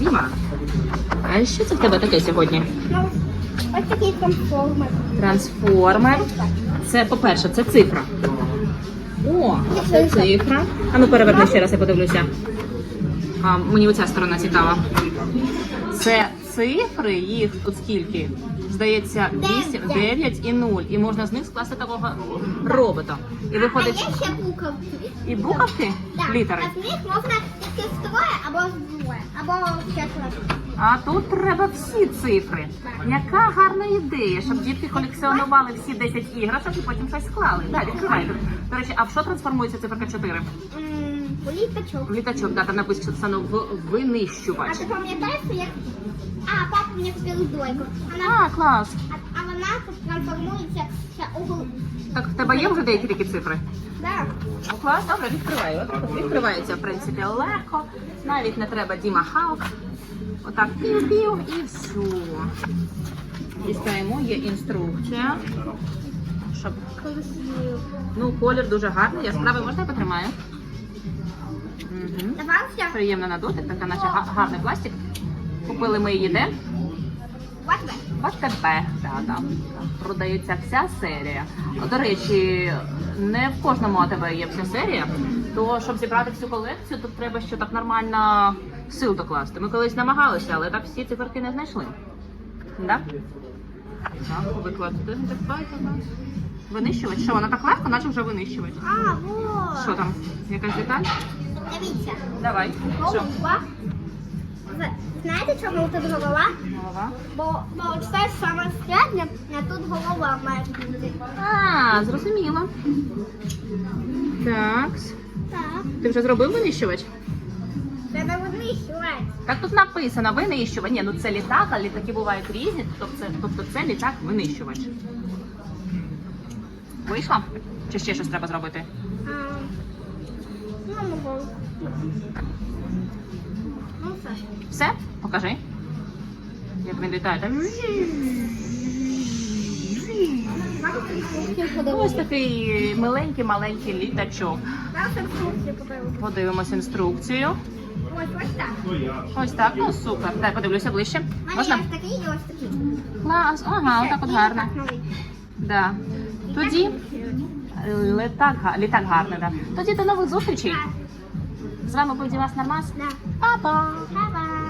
Діма, а що це в тебе таке сьогодні? Ну, ось такий трансформер. Трансформер. Це, по-перше, це цифра. О, це цифра. А ну переверни ще раз, я подивлюся. А, мені оця сторона цікава. Це цифри, їх тут скільки? Здається, 8, 9 і 0. І можна з них скласти такого робота. І А є ще буковки. І буковки, літери. А з них можна тільки троє або двоє, або четверо. А тут треба всі цифри. Яка гарна ідея, щоб дітки колекціонували всі 10 іграшок і потім щось склали. Так, відкривайте. До речі, а в що трансформується циферка 4? М, Літачок. Літачок, да, там написано в А винищувач. ти пам'ятаєш, як... А, папа мені купив дойку. Вона... А, клас. Трансформується у... Так в тебе є вже деякі такі цифри? Да. Ну, клас, добре. Отак от відкривається, в принципі, легко. Навіть не треба Діма Халк. Отак пів-пів і все. Дістаємо, є інструкція. Щоб Ну, колір дуже гарний. Яскравий можна я потримаю? Угу. Приємно на дотик, така наче га- гарний пластик. Купили ми її де? АТБ. Да, там продається вся серія. До речі, не в кожному АТБ є вся серія. То щоб зібрати всю колекцію, тут треба ще так нормально сил докласти. Ми колись намагалися, але так всі циферки не знайшли. Да? Так, викладати. Винищувач. Що, вона так легко, наче вже винищувач. А, вот. Що там? Якась деталь? Дивіться. Давай. Що? Знаєте, чому тут голова? Голова. Бо, бо це саме середня, а тут голова має бути. А, зрозуміло. Так. Так. Ти вже зробив винищувач? Це не винищувач. Так тут написано винищувач. Ні, ну це літак, а літаки бувають різні, тобто це, тобто це літак винищувач. Вийшло? Чи ще щось треба зробити? А, Ну, можу. Все. Покажи. Як він літає. Там... Ось такий миленький маленький літачок. Подивимось. Інструкцію. Ось ось так. Ось так, ну супер. Дай подивлюся ближче. Можна? Клас, ага, отак от гарно. Да. Тоді літак, літак гарний, да. Тоді до нових зустрічей. З вами був Дімас Нормас. Па-па! Па-па.